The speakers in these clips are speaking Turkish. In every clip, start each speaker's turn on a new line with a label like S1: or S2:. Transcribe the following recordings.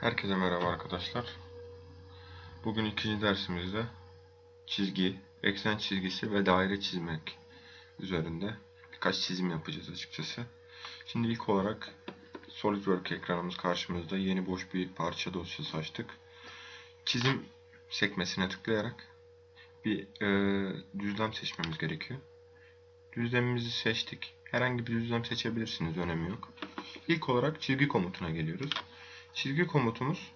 S1: Herkese merhaba arkadaşlar. Bugün ikinci dersimizde çizgi, eksen çizgisi ve daire çizmek üzerinde birkaç çizim yapacağız açıkçası. Şimdi ilk olarak SolidWorks ekranımız karşımızda yeni boş bir parça dosyası açtık. Çizim sekmesine tıklayarak bir e, düzlem seçmemiz gerekiyor. Düzlemimizi seçtik. Herhangi bir düzlem seçebilirsiniz, önemi yok. İlk olarak çizgi komutuna geliyoruz. Çizgi komutumuz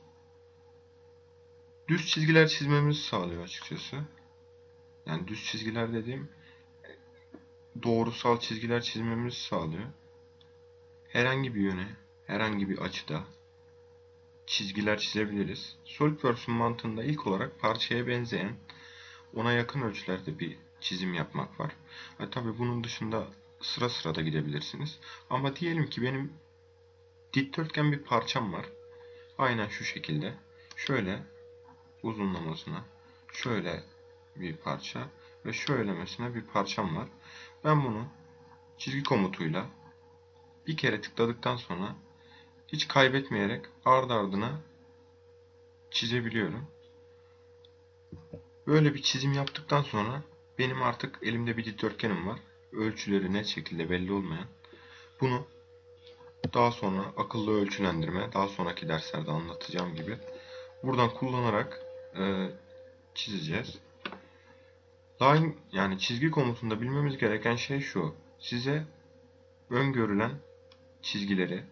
S1: düz çizgiler çizmemizi sağlıyor açıkçası. Yani düz çizgiler dediğim doğrusal çizgiler çizmemizi sağlıyor. Herhangi bir yöne, herhangi bir açıda çizgiler çizebiliriz. SolidWorks'un mantığında ilk olarak parçaya benzeyen, ona yakın ölçülerde bir çizim yapmak var. Ha, tabii bunun dışında sıra sıra da gidebilirsiniz. Ama diyelim ki benim dikdörtgen bir parçam var. Aynen şu şekilde. Şöyle uzunlamasına şöyle bir parça ve şöylemesine bir parçam var. Ben bunu çizgi komutuyla bir kere tıkladıktan sonra hiç kaybetmeyerek ard ardına çizebiliyorum. Böyle bir çizim yaptıktan sonra benim artık elimde bir dikdörtgenim var. Ölçüleri net şekilde belli olmayan. Bunu daha sonra akıllı ölçülendirme, daha sonraki derslerde anlatacağım gibi buradan kullanarak e, çizeceğiz. Line yani çizgi komutunda bilmemiz gereken şey şu. Size öngörülen çizgileri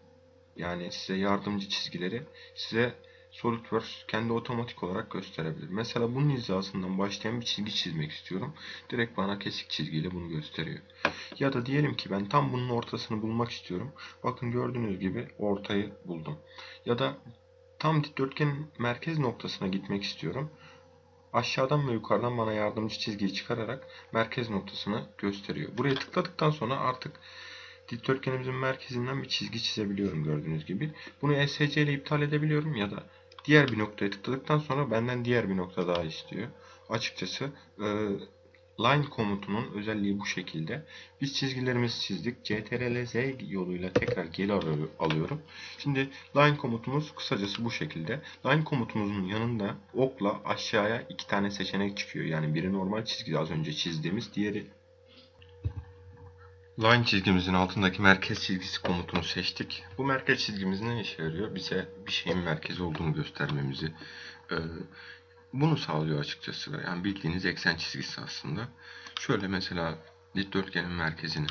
S1: yani size yardımcı çizgileri size SolidWorks kendi otomatik olarak gösterebilir. Mesela bunun hizasından başlayan bir çizgi çizmek istiyorum. Direkt bana kesik çizgiyle bunu gösteriyor. Ya da diyelim ki ben tam bunun ortasını bulmak istiyorum. Bakın gördüğünüz gibi ortayı buldum. Ya da tam dikdörtgenin merkez noktasına gitmek istiyorum. Aşağıdan ve yukarıdan bana yardımcı çizgiyi çıkararak merkez noktasını gösteriyor. Buraya tıkladıktan sonra artık dikdörtgenimizin merkezinden bir çizgi çizebiliyorum gördüğünüz gibi. Bunu ESC ile iptal edebiliyorum ya da diğer bir noktaya tıkladıktan sonra benden diğer bir nokta daha istiyor. Açıkçası e, line komutunun özelliği bu şekilde. Biz çizgilerimizi çizdik. CTRL Z yoluyla tekrar geri alıyorum. Şimdi line komutumuz kısacası bu şekilde. Line komutumuzun yanında okla aşağıya iki tane seçenek çıkıyor. Yani biri normal çizgi az önce çizdiğimiz, diğeri Line çizgimizin altındaki merkez çizgisi komutunu seçtik. Bu merkez çizgimiz ne işe yarıyor? Bize bir şeyin merkezi olduğunu göstermemizi e, bunu sağlıyor açıkçası. Yani bildiğiniz eksen çizgisi aslında. Şöyle mesela dikdörtgenin merkezini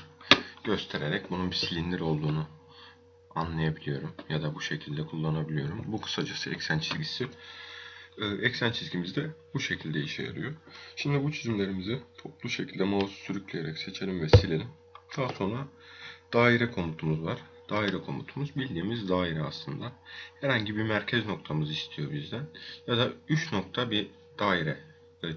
S1: göstererek bunun bir silindir olduğunu anlayabiliyorum. Ya da bu şekilde kullanabiliyorum. Bu kısacası eksen çizgisi. E, eksen çizgimiz de bu şekilde işe yarıyor. Şimdi bu çizimlerimizi toplu şekilde mouse sürükleyerek seçelim ve silelim. Daha sonra daire komutumuz var. Daire komutumuz bildiğimiz daire aslında. Herhangi bir merkez noktamız istiyor bizden. Ya da 3 nokta bir daire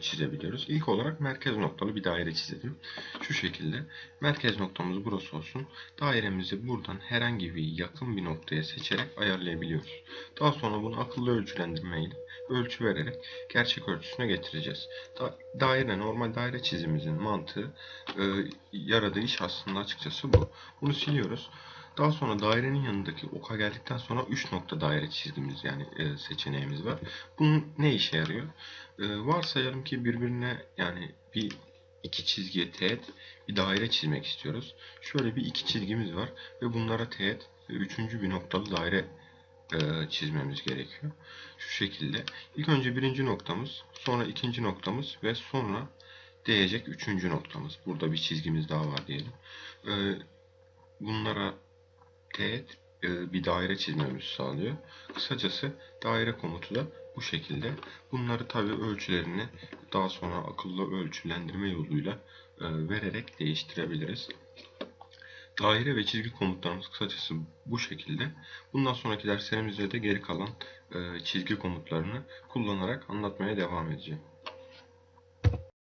S1: çizebiliyoruz. İlk olarak merkez noktalı bir daire çizelim. Şu şekilde. Merkez noktamız burası olsun. Dairemizi buradan herhangi bir yakın bir noktaya seçerek ayarlayabiliyoruz. Daha sonra bunu akıllı ölçülendirme ile ölçü vererek gerçek ölçüsüne getireceğiz. Da daire, normal daire çizimimizin mantığı e, yaradığı iş aslında açıkçası bu. Bunu siliyoruz. Daha sonra dairenin yanındaki oka geldikten sonra 3 nokta daire çizgimiz yani e, seçeneğimiz var. Bunun ne işe yarıyor? E, varsayalım ki birbirine yani bir iki çizgiye teğet bir daire çizmek istiyoruz. Şöyle bir iki çizgimiz var ve bunlara teğet üçüncü bir noktalı daire e, çizmemiz gerekiyor. Şu şekilde. İlk önce birinci noktamız, sonra ikinci noktamız ve sonra değecek üçüncü noktamız. Burada bir çizgimiz daha var diyelim. E, bunlara teğet bir daire çizmemizi sağlıyor. Kısacası daire komutu da bu şekilde. Bunları tabi ölçülerini daha sonra akıllı ölçülendirme yoluyla e, vererek değiştirebiliriz. Daire ve çizgi komutlarımız kısacası bu şekilde. Bundan sonraki derslerimizde de geri kalan e, çizgi komutlarını kullanarak anlatmaya devam edeceğim.